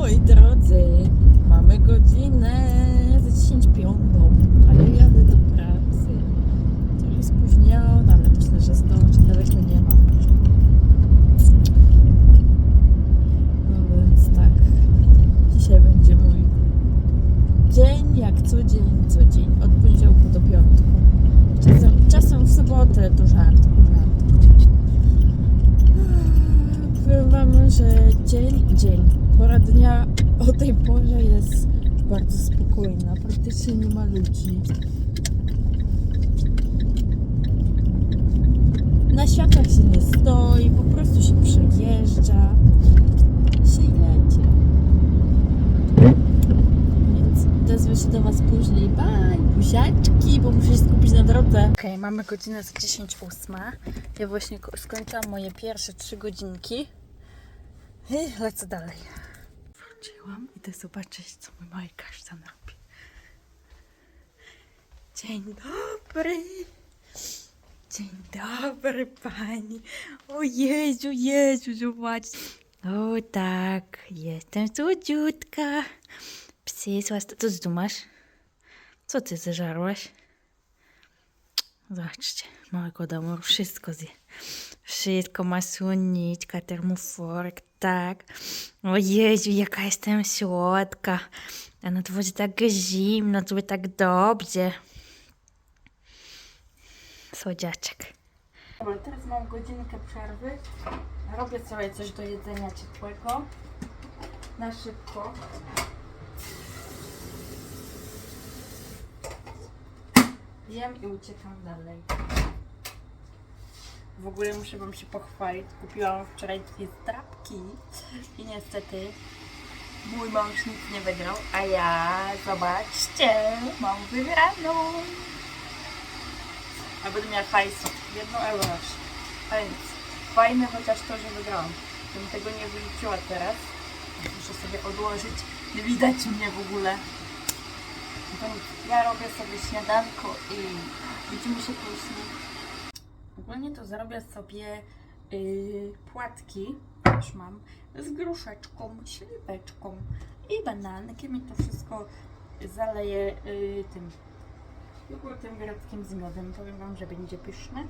Moi drodzy, mamy godzinę za 10 piątą, a ja jadę do pracy. Trochę spóźniona, ale myślę, że zdążę, daleko nie mam. No więc tak, dzisiaj będzie mój dzień jak co dzień, co dzień, od poniedziałku do piątku. Czasem, czasem w sobotę to żartku, żartku. Powiem wam, że dzień, dzień, pora dnia o tej porze jest bardzo spokojna, praktycznie nie ma ludzi. Na światłach się nie stoi, po prostu się przejeżdża, się jedzie. Więc odezwę się do Was później. Bye, buziaczki, bo muszę się skupić na drodze. Okej, mamy godzinę z 10.08. Ja właśnie ko- skończyłam moje pierwsze trzy godzinki. I lecę dalej. Wróciłam, idę zobaczyć, co mój mały kasztan robi. Dzień dobry. Dzień dobry pani. O Jezu, Jezu, zobacz. O tak, jestem słodziutka. Psy słasto. Co ty tu masz? Co ty zeżarłaś? Zobaczcie, małego domu wszystko zje. Wszystko ma słoniczka, termoforek, tak. O Jezu, jaka jestem słodka. A na dworze tak zimno, tu tak dobrze. Słodziaczek. Dobra, teraz mam godzinkę przerwy. Robię sobie coś do jedzenia ciepłego. Na szybko. Jem i uciekam dalej. W ogóle muszę Wam się pochwalić. Kupiłam wczoraj dwie strapki i niestety mój mąż nic nie wygrał, a ja, zobaczcie, mam wygraną. A będę miała hajsu. Jedno euro. A więc fajne chociaż to, że wygrałam. Bym tego nie wyrzuciła teraz. Muszę sobie odłożyć. Nie widać mnie w ogóle. Ja robię sobie śniadanko i widzimy się później. Ogólnie to zrobię sobie yy, płatki, już mam, z gruszeczką, śliweczką i banankiem i to wszystko zaleję yy, tym jogurtem greckim z miodem. Powiem Wam, że będzie pyszne.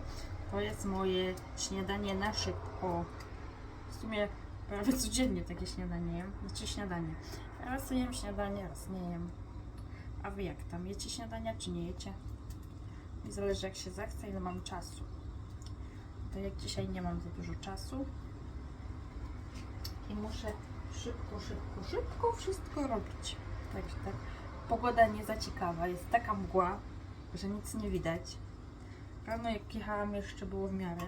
To jest moje śniadanie na szybko. W sumie prawie codziennie takie śniadanie jem. Znaczy śniadanie. Raz jem śniadanie, raz nie jem. A Wy jak tam? Jecie śniadania czy nie jecie? I zależy jak się zachce, ile mam czasu. To jak dzisiaj nie mam za dużo czasu i muszę szybko, szybko, szybko wszystko robić. Także tak. Pogoda nie za ciekawa, jest taka mgła, że nic nie widać. Rano jak jechałam jeszcze było w miarę,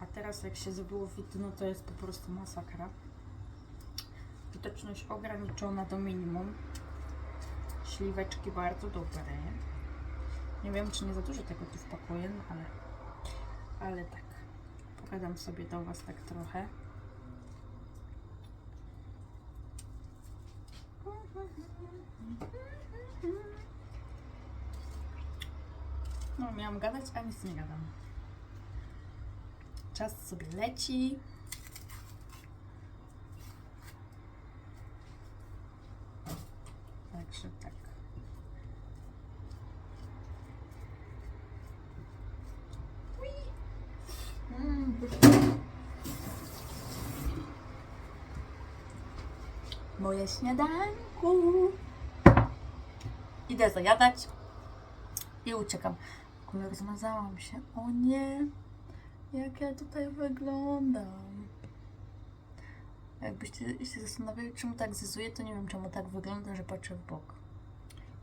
a teraz jak się zrobiło widno, to jest po prostu masakra. Widoczność ograniczona do minimum. Śliweczki bardzo dobre. Nie wiem, czy nie za dużo tego tu wpakuję, no ale, ale tak. Pogadam sobie do Was tak trochę. No, miałam gadać, a nic nie gadam. Czas sobie leci. Także tak. Mm, pyszne. Moje śniadanku. Idę zajadać i uciekam. W ogóle rozmazałam się. O nie, jak ja tutaj wyglądam. Jakbyście się zastanawiali, czemu tak zyzuję, to nie wiem, czemu tak wygląda, że patrzę w bok.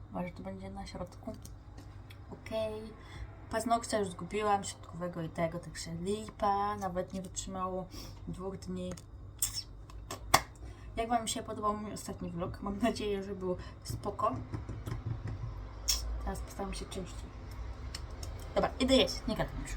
Chyba, że to będzie na środku. Okej. Paznokcia już zgubiłam, środkowego i tego, także lipa. Nawet nie wytrzymało dwóch dni. Jak Wam się podobał mój ostatni vlog? Mam nadzieję, że był spoko. Teraz postaram się częściej. Dobra, idę jeść, nie gadam już.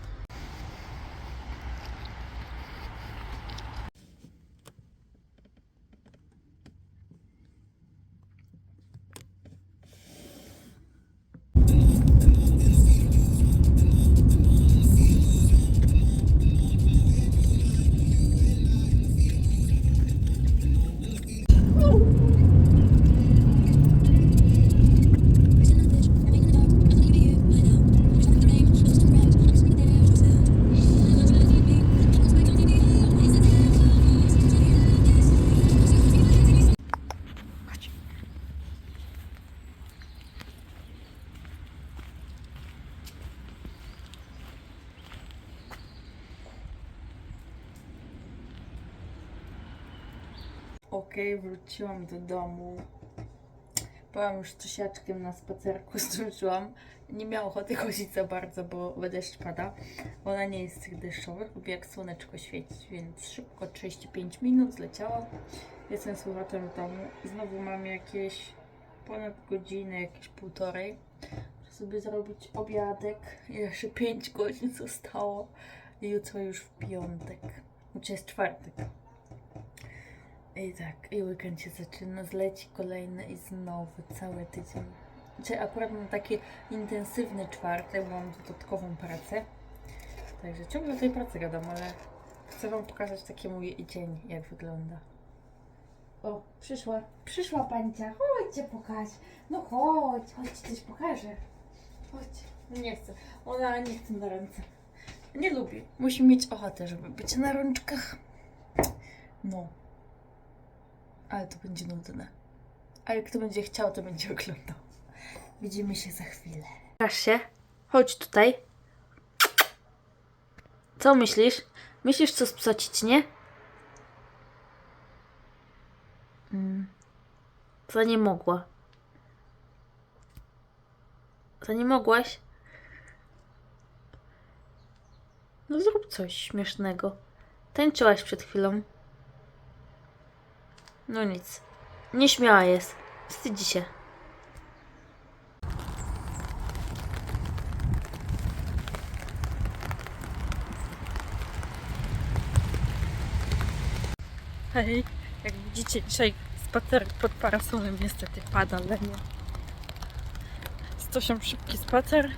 Okej, wróciłam do domu. Byłam już troszeczkiem na spacerku, zdążyłam. Nie miałam ochoty chodzić za bardzo, bo deszcz pada. Ona nie jest z tych deszczowych, lubi jak słoneczko świecić, więc szybko 35 minut zleciało. Jestem z powrotem w domu. Znowu mam jakieś ponad godzinę, jakieś półtorej. Muszę sobie zrobić obiadek. Jeszcze 5 godzin zostało. I jutro już w piątek. Znaczy jest czwartek. I tak, i weekend się zaczyna, zleci kolejny i znowu cały tydzień. Czy akurat mam taki intensywny czwartek, bo mam dodatkową pracę. Także ciągle o tej pracy gadam, ale chcę Wam pokazać taki mój dzień, jak wygląda. O, przyszła, przyszła pańcia, chodźcie pokaż. No chodź, chodź, coś pokażę. Chodź. Nie chcę, ona nie chce na ręce. Nie lubi. Musi mieć ochotę, żeby być na rączkach. No. Ale to będzie nudne. Ale kto będzie chciał, to będzie oglądał. Widzimy się za chwilę. Pokaż się. Chodź tutaj. Co myślisz? Myślisz, co spsocić, nie? Mm. Nie mogła. Za nie mogłaś? No zrób coś śmiesznego. Tańczyłaś przed chwilą. No nic. Nieśmiała jest. Wstydzi się. Hej, jak widzicie dzisiaj spacer pod parasolem niestety pada, ale nie. Stosią szybki spacer.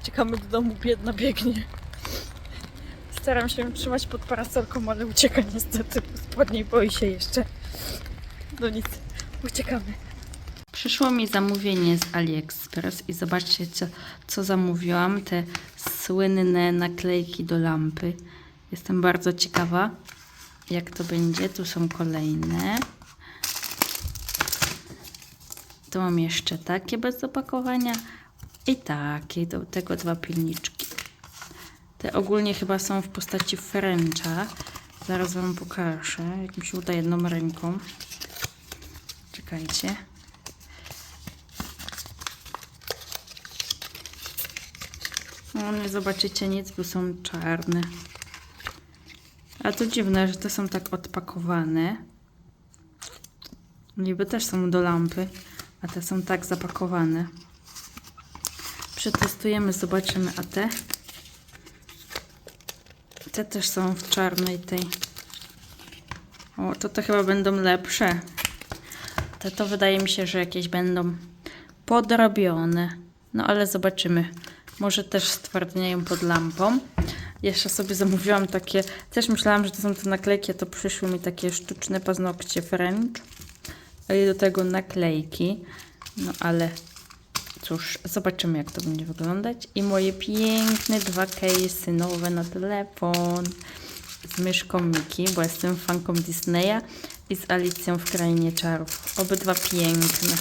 Uciekamy do domu, biedna biegnie. Staram się ją trzymać pod parasolką, ale ucieka niestety. Spodniej boi się jeszcze. No nic, uciekamy. Przyszło mi zamówienie z AliExpress i zobaczcie, co, co zamówiłam. Te słynne naklejki do lampy. Jestem bardzo ciekawa, jak to będzie. Tu są kolejne. Tu mam jeszcze takie bez opakowania i takie, do tego dwa pilniczki. Te ogólnie chyba są w postaci Frencha. Zaraz Wam pokażę, jak mi się uda jedną ręką. Czekajcie. No, nie zobaczycie nic, bo są czarne. A to dziwne, że te są tak odpakowane. Niby też są do lampy, a te są tak zapakowane. Przetestujemy, zobaczymy, a te? Te też są w czarnej tej. O, to to chyba będą lepsze. Te to wydaje mi się, że jakieś będą podrobione. No ale zobaczymy. Może też stwardniają pod lampą. Jeszcze sobie zamówiłam takie, też myślałam, że to są te naklejki, a to przyszły mi takie sztuczne paznokcie French. I do tego naklejki. No ale cóż, zobaczymy jak to będzie wyglądać. I moje piękne dwa case'y nowe na telefon. Z myszką Miki, bo jestem fanką Disneya i z Alicją w Krainie Czarów. Obydwa piękne.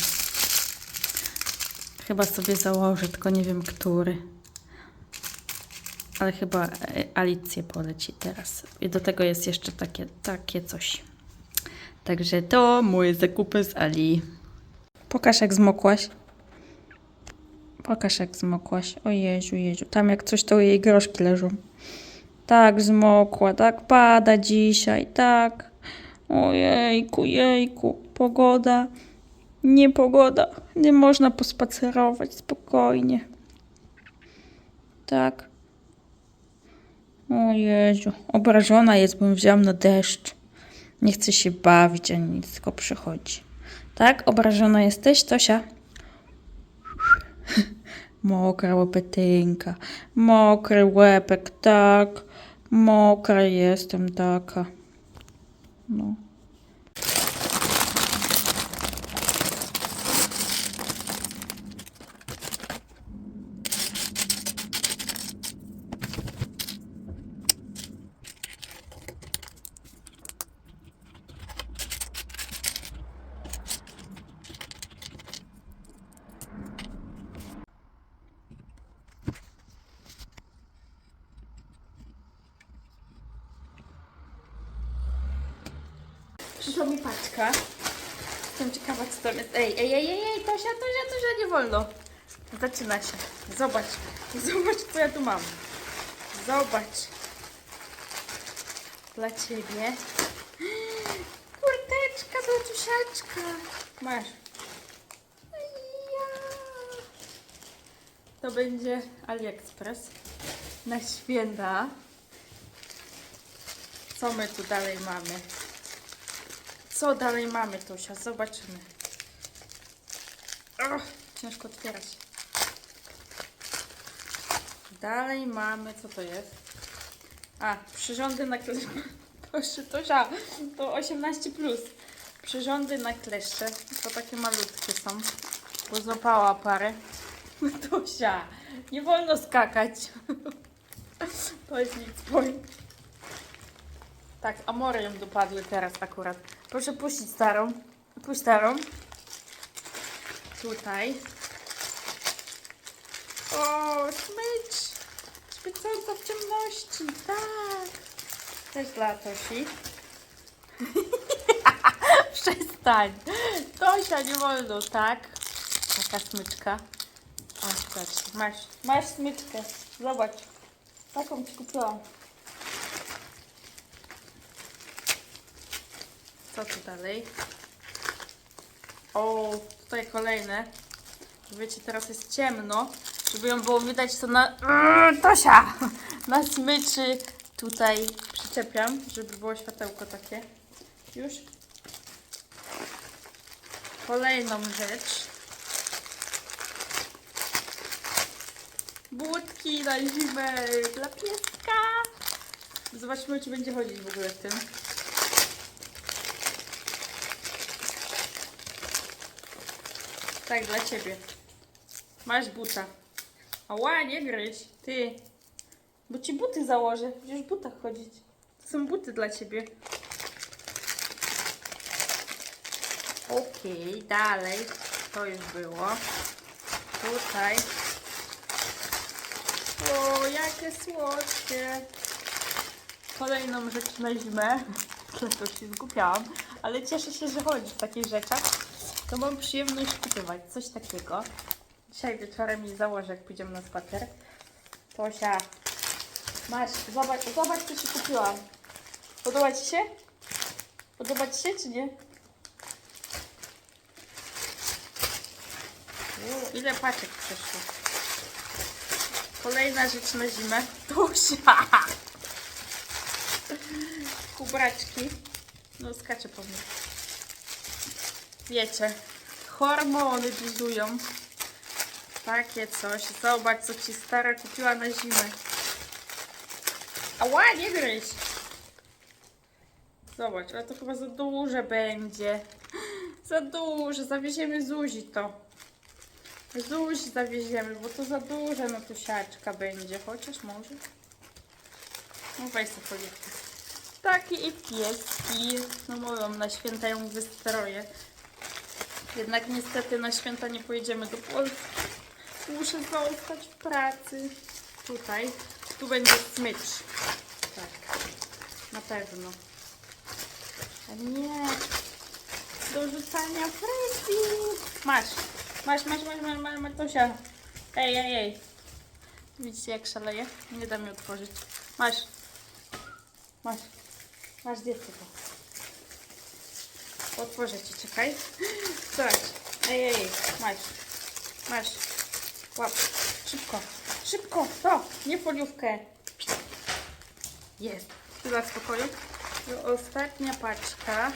Chyba sobie założę, tylko nie wiem który. Ale chyba e, Alicję poleci teraz. I do tego jest jeszcze takie, takie coś. Także to moje zakupy z Ali. Pokaż jak zmokłaś. Pokaż jak zmokłaś. O Jezu, Jezu. Tam jak coś to jej groszki leżą. Tak zmokła, tak pada dzisiaj, tak. Ojejku, jejku. Pogoda. Nie pogoda. Nie można pospacerować spokojnie. Tak. O Jezu. Obrażona jest, bo ją wziąłam na deszcz. Nie chce się bawić ani nic, tylko przychodzi. Tak? Obrażona jesteś, Tosia? Mokra łepetynka. Mokry łepek, tak. Mokra jestem taka. No. Paczka. Jestem ciekawa, co tam jest. Ej, ej, ej, ej, Tosia, Tosia, Tosia, nie wolno. Zaczyna się. Zobacz, zobacz, co ja tu mam. Zobacz. Dla ciebie. Kurteczka dla ciusiaczka. Masz. To będzie AliExpress na święta. Co my tu dalej mamy? Co dalej mamy, Tosia? Zobaczymy. Och, ciężko otwierać. Dalej mamy, co to jest? A, przyrządy na kleszcze. Proszę, Tosia, to 18 plus. Przyrządy na kleszcze. To takie malutkie są. Bo złapała parę. Tosia, nie wolno skakać. To jest nic powiem. Tak, amory ją dopadły teraz akurat. Proszę puścić starą. Puść starą. Tutaj. O, smycz! Świecąca w ciemności, tak! Też dla Tosi. Przestań! Tosia, nie wolno, tak? Taka smyczka. O, zobacz, masz, masz smyczkę. Zobacz. Taką ci kupiłam. Co tu dalej? O, tutaj kolejne. Wiecie, teraz jest ciemno. Żeby ją było widać, to na... Urgh, Tosia! Na smyczy tutaj przyczepiam, żeby było światełko takie. Już. Kolejną rzecz. Budki na zimę dla pieska. Zobaczmy, czy będzie chodzić w ogóle w tym. Tak, dla ciebie. Masz buta. Ała, nie gryź. Ty. Bo ci buty założę. Będziesz w butach chodzić. To są buty dla ciebie. Okej, dalej. To już było. Tutaj. O, jakie słodkie. Kolejną rzecz na zimę. To się zgubiałam. Ale cieszę się, że chodzi w takich rzeczach. To mam przyjemność kupować coś takiego. Dzisiaj wieczorem mi założę, jak pójdziemy na spacer. Tosia, masz, zobacz, zobacz, co ci kupiłam. Podoba ci się? Podoba ci się, czy nie? Ile paczek przeszło? Kolejna rzecz na zimę. Tosia! Kubraczki. No, skacze po mnie. Wiecie, hormony buzują. Takie coś. Zobacz, co ci stara kupiła na zimę. Ała, nie gryź. Zobacz, ale to chyba za duże będzie. Za duże. Zawieziemy Zuzi to. Zuzi zawieziemy, bo to za duże no to siaczka będzie. Chociaż może. No weź sobie poliwkę. Takie i pieski. No mówią, na święta ją wystroję. Jednak niestety na święta nie pojedziemy do Polski. Muszę zostać w pracy. Tutaj. Tu będzie smycz. Tak. Na pewno. A nie. Do rzucania fryzji. Masz. Masz, masz, masz, masz, masz, Tosia. Ej, ej, ej. Widzicie jak szaleje? Nie da mi otworzyć. Masz. Masz. Masz dziecko. Otworzę ci, czekaj. Zobacz. Ej, ej. Masz. Masz. Łap. Szybko. Szybko. To. Nie foliówkę. Jest. Chwila spokoju. I ostatnia paczka.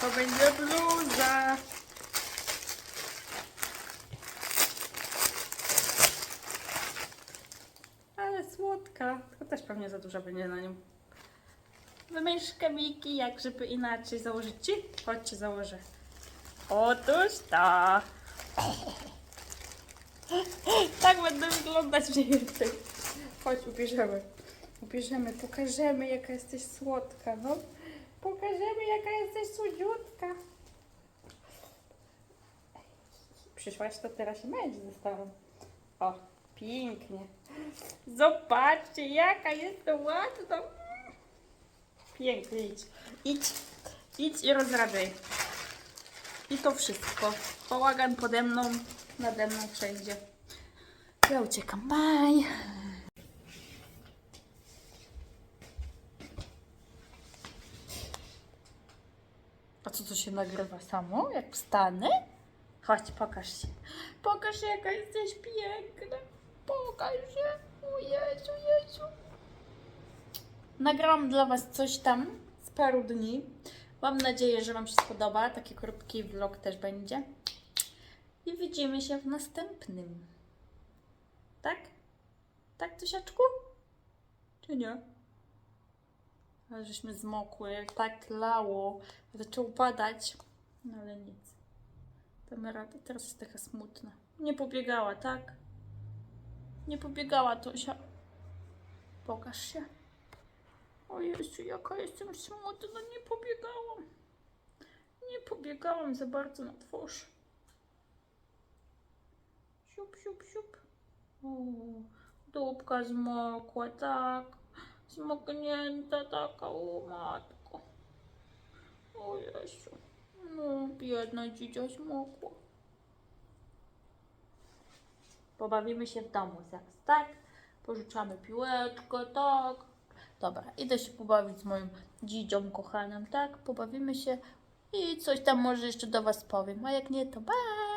To będzie bluza. Ale słodka. Tylko też pewnie za duża będzie na nią. Wymyślkę Miki, jak żeby inaczej założyć ci? Chodźcie, założę. Otóż to. Tak będę wyglądać mniej więcej. Chodź, ubierzemy. Ubierzemy, pokażemy jaka jesteś słodka, no. Pokażemy jaka jesteś słodziutka. Przyszłaś, to teraz się ze starą. O, pięknie. Zobaczcie, jaka jestem ładna. Pięknie, idź. Idź, idź i rozrabiaj. I to wszystko. Bałagan pode mną, nade mną, wszędzie. Ja uciekam, bye. A co to się nagrywa samo? Jak wstanę? Chodź, pokaż się. Pokaż jaka jesteś piękna. Pokaż się. O Jezu, Jezu. Nagrałam dla Was coś tam z paru dni. Mam nadzieję, że Wam się spodoba. Taki krótki vlog też będzie. I widzimy się w następnym. Tak? Tak, Tusiaczku? Czy nie? Ale żeśmy zmokły, tak lało, zaczęło padać. No ale nic. Damy radę. Teraz jest taka smutna. Nie pobiegała, tak? Nie pobiegała Tosia. Pokaż się. O Jezu, jaka jestem smutna. Nie pobiegałam. Nie pobiegałam za bardzo na twarz. Siup, siup, siup. O, dupka zmokła, tak. Zmoknięta taka, o matko. O Jezu. No, biedna dzidzia zmokła. Pobawimy się w domu tak? Pożyczamy piłeczkę, tak? Dobra, idę się pobawić z moją dzidzią kochaną, tak? Pobawimy się i coś tam może jeszcze do Was powiem, a jak nie, to bye!